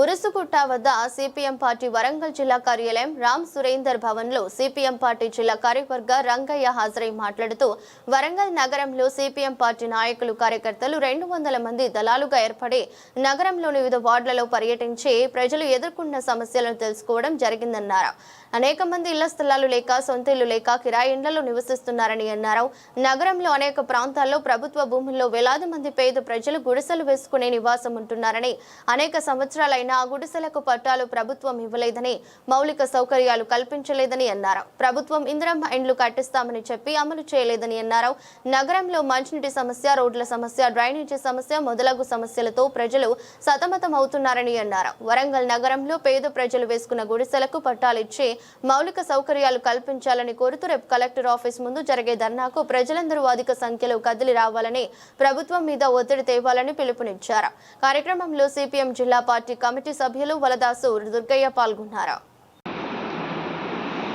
ఉరుసుగుట్ట వద్ద CPM party Warangal జిల్లా కార్యాలయం రామ్ సురేందర్ భవన్లో సిపిఎం పార్టీ జిల్లా కార్యవర్గ రంగయ్య హాజరై మాట్లాడుతూ వరంగల్ నగరంలో సిపిఎం పార్టీ నాయకులు కార్యకర్తలు రెండు వందల మంది దళాలుగా ఏర్పడి నగరంలోని వివిధ వార్డులలో పర్యటించి ప్రజలు ఎదుర్కొన్న సమస్యలను తెలుసుకోవడం జరిగిందన్నారు. అనేక మంది ఇళ్ళ స్థలాలు లేక సొంత ఇల్లు లేక కిరాయి ఇండ్లలో నివసిస్తున్నారని అన్నారు. నగరంలో అనేక ప్రాంతాల్లో ప్రభుత్వ భూముల్లో వేలాది మంది పేద ప్రజలు గుడిసెలు వేసుకునే నివాసం ఉంటున్నారని అనేక సంవత్సరాలైన ఆ గుడిసెలకు పట్టాలు ప్రభుత్వం ఇవ్వలేదని మౌలిక సౌకర్యాలు కల్పించలేదని అన్నారు. ప్రభుత్వం ఇందిరమ్మ ఇండ్లు కట్టిస్తామని చెప్పి అమలు చేయలేదని అన్నారు. నగరంలో మంచినీటి సమస్య రోడ్ల సమస్య డ్రైనేజీ సమస్య మొదలగు సమస్యలతో ప్రజలు సతమతం అవుతున్నారని అన్నారు. వరంగల్ నగరంలో పేద ప్రజలు వేసుకున్న గుడిసెలకు పట్టాలు ఇచ్చి మౌలిక సౌకర్యాలు కల్పించాలని కోరుతూ రేపు కలెక్టర్ ఆఫీస్ ముందు జరిగే ధర్నాకు ప్రజలందరూ అధిక సంఖ్యలో కదిలి రావాలని ప్రభుత్వం మీద ఒత్తిడి తేవాలని పిలుపునిచ్చారు. కార్యక్రమంలో సిపిఎం జిల్లా పార్టీ కమిటీ సభ్యులు వలదాసు దుర్గయ్య పాల్గొన్నారు.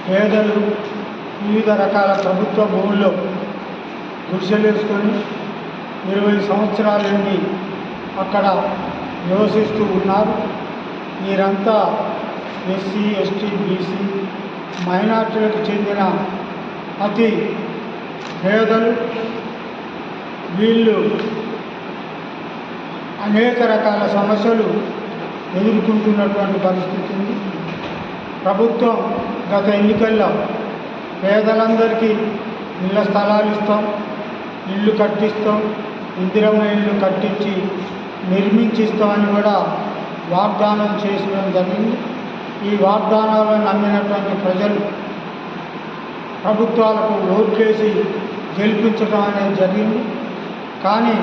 పేదలు వివిధ రకాల ప్రభుత్వ భూముల్లో గుడిసెలేసుకొని ఇరవై సంవత్సరాల నుండి అక్కడ నివసిస్తూ ఉన్నారు. వీరంతా ఎస్సీ ఎస్టీ బీసీ మైనార్టీలకు చెందిన అతి పేదలు వీళ్ళు అనేక రకాల సమస్యలు ఎదుర్కొంటున్నటువంటి పరిస్థితి ఉంది. ప్రభుత్వం గత ఎన్నికల్లో పేదలందరికీ ఇళ్ళ స్థలాలు ఇస్తాం ఇల్లు కట్టిస్తాం ఇందిరమ్మ ఇల్లు కట్టించి నిర్మించిస్తామని కూడా వాగ్దానం చేసడం జరిగింది. ఈ వాగ్దానాలను నమ్మినటువంటి ప్రజలు ప్రభుత్వాలకు ఓట్లేసి గెలిపించడం అనేది జరిగింది. కానీ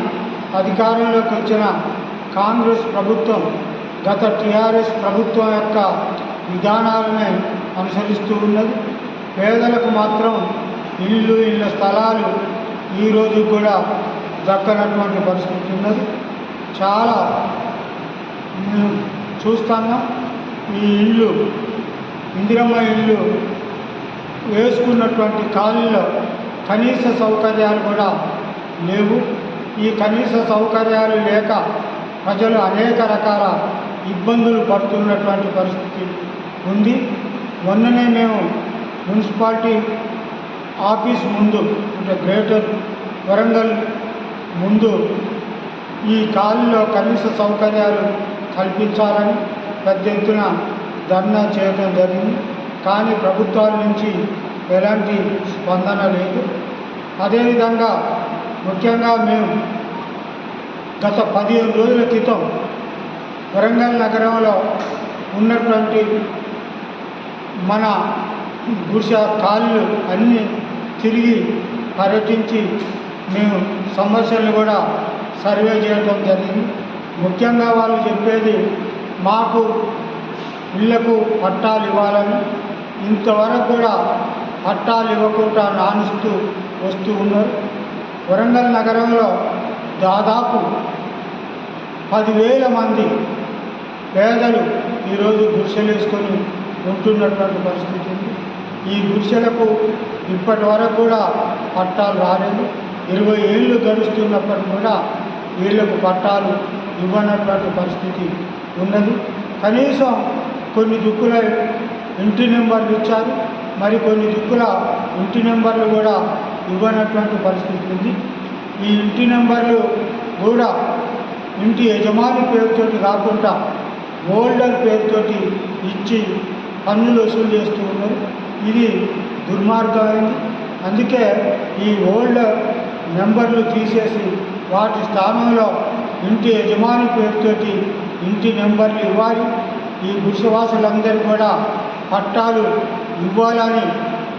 అధికారంలోకి వచ్చిన కాంగ్రెస్ ప్రభుత్వం గత టీఆర్ఎస్ ప్రభుత్వం యొక్క విధానాలనే అనుసరిస్తూ ఉన్నది. పేదలకు మాత్రం ఇల్లు ఇళ్ళ స్థలాలు ఈరోజు కూడా దక్కనటువంటి పరిస్థితి ఉన్నది. చాలా మేము చూస్తున్నాం. ఈ ఇల్లు ఇందిరమ్మ ఇల్లు వేసుకున్నటువంటి కాలనీలో కనీస సౌకర్యాలు కూడా లేవు. ఈ కనీస సౌకర్యాలు లేక ప్రజలు అనేక రకాల ఇబ్బందులు పడుతున్నటువంటి పరిస్థితి ఉంది. మొన్ననే మేము మున్సిపాలిటీ ఆఫీస్ ముందు అంటే గ్రేటర్ వరంగల్ ముందు ఈ కాలంలో కనీస సౌకర్యాలు కల్పించాలని పెద్ద ఎత్తున ధర్నా చేయడం జరిగింది. కానీ ప్రభుత్వాల నుంచి ఎలాంటి స్పందన లేదు. అదేవిధంగా ముఖ్యంగా మేము గత పదిహేను రోజుల క్రితం వరంగల్ నగరంలో ఉన్నటువంటి మన గుడిస కాళ్ళు అన్నీ తిరిగి పర్యటించి మేము సమస్యలను కూడా సర్వే చేయడం జరిగింది. ముఖ్యంగా వాళ్ళు చెప్పేది మాకు ఇళ్ళకు పట్టాలు ఇవ్వాలని. ఇంతవరకు కూడా పట్టాలు ఇవ్వకుండా నానిస్తూ వస్తూ ఉన్నారు. వరంగల్ నగరంలో దాదాపు పదివేల మంది పేదలు ఈరోజు గుడిసెలు వేసుకొని ఉంటున్నటువంటి పరిస్థితి ఉంది. ఈ గుడిసెలకు ఇప్పటి వరకు కూడా పట్టాలు రాలేదు. ఇరవై ఏళ్ళు గడుస్తున్నప్పటికీ కూడా వీళ్ళకు పట్టాలు ఇవ్వనటువంటి పరిస్థితి ఉన్నది. కనీసం కొన్ని దిక్కుల ఇంటి నెంబర్లు ఇచ్చారు. మరి కొన్ని దిక్కుల ఇంటి నెంబర్లు కూడా ఇవ్వనటువంటి పరిస్థితి ఉంది. ఈ ఇంటి నెంబర్లు కూడా ఇంటి యజమాని పేరుతోటి కాకుండా ఓల్డర్ పేరుతోటి ఇచ్చి పన్నులు వసూలు చేస్తూ ఉన్నారు. ఇది దుర్మార్గమైంది అందుకే ఈ ఓల్డ్ నెంబర్లు తీసేసి వాటి స్థానంలో ఇంటి యజమాని పేరుతోటి ఇంటి నెంబర్లు ఇవ్వాలి. ఈ గుడిసెవాసులందరూ కూడా పట్టాలు ఇవ్వాలని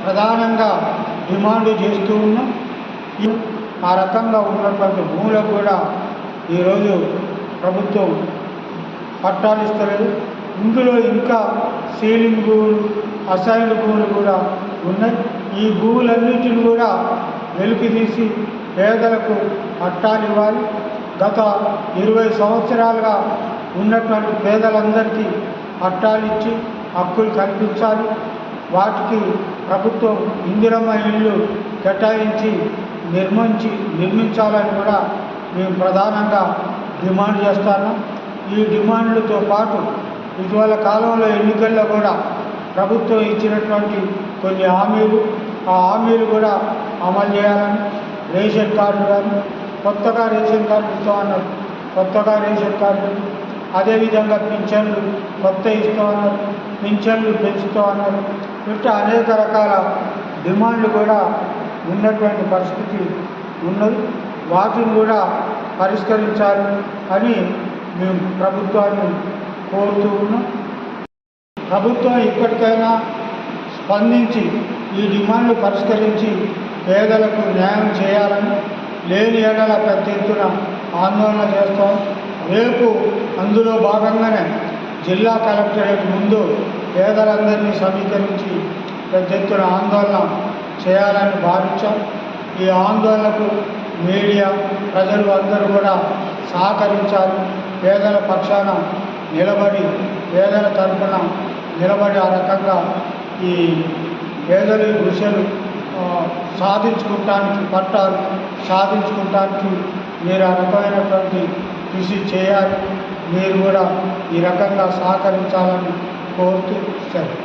ప్రధానంగా డిమాండ్ చేస్తూ ఉన్నాం. ఆ రకంగా ఉన్నటువంటి భూములకు కూడా ఈరోజు ప్రభుత్వం పట్టాలు ఇస్తలేదు. ఇందులో ఇంకా సీలింగ్ భూములు అసైన్డ్ భూములు కూడా ఉన్నాయి. ఈ భూములన్నిటిని కూడా వెలికి తీసి పేదలకు పట్టాలు ఇవ్వాలి. గత ఇరవై సంవత్సరాలుగా ఉన్నటువంటి పేదలందరికీ పట్టాలు ఇచ్చి హక్కులు కల్పించాలి. వాటికి ప్రభుత్వం ఇందిరమ్మ ఇళ్ళు కేటాయించి నిర్మించి నిర్మించాలని కూడా మేము ప్రధానంగా డిమాండ్ చేస్తాను ఈ డిమాండ్లతో పాటు ఇటీవల కాలంలో ఎన్నికల్లో కూడా ప్రభుత్వం ఇచ్చినటువంటి కొన్ని హామీలు ఆ హామీలు కూడా అమలు చేయాలని రేషన్ కార్డు కానీ కొత్తగా రేషన్ కార్డు ఇస్తామన్నారు కొత్తగా రేషన్ కార్డు అదేవిధంగా పింఛన్లు కొత్త ఇస్తామన్నారు పింఛన్లు పెంచుతామన్నారు ఇట్లా అనేక రకాల డిమాండ్లు కూడా ఉన్నటువంటి పరిస్థితి ఉన్నది. వాటిని కూడా పరిష్కరించాలి అని మేము ప్రభుత్వాన్ని కోరుతూ ఉన్నాం. ప్రభుత్వం ఇప్పటికైనా స్పందించి ఈ డిమాండ్లు పరిష్కరించి పేదలకు న్యాయం చేయాలని లేని ఏడల పెద్ద ఎత్తున ఆందోళన చేస్తాం. రేపు అందులో భాగంగానే జిల్లా కలెక్టరేట్ ముందు పేదలందరినీ సమీకరించి పెద్ద ఎత్తున ఆందోళన చేయాలని భావించాం. ఈ ఆందోళనకు మీడియా ప్రజలు అందరూ కూడా సహకరించాలి. పేదల పక్షాన నిలబడి పేదల తరఫున నిలబడి ఆ రకంగా ఈ పేదల గుడిసెలు సాధించుకుంటానికి పట్టాలు సాధించుకుంటానికి మీరు ఆ రకమైనటువంటి కృషి చేయాలి. మీరు కూడా ఈ రకంగా సహకరించాలని కోరుతూ సరే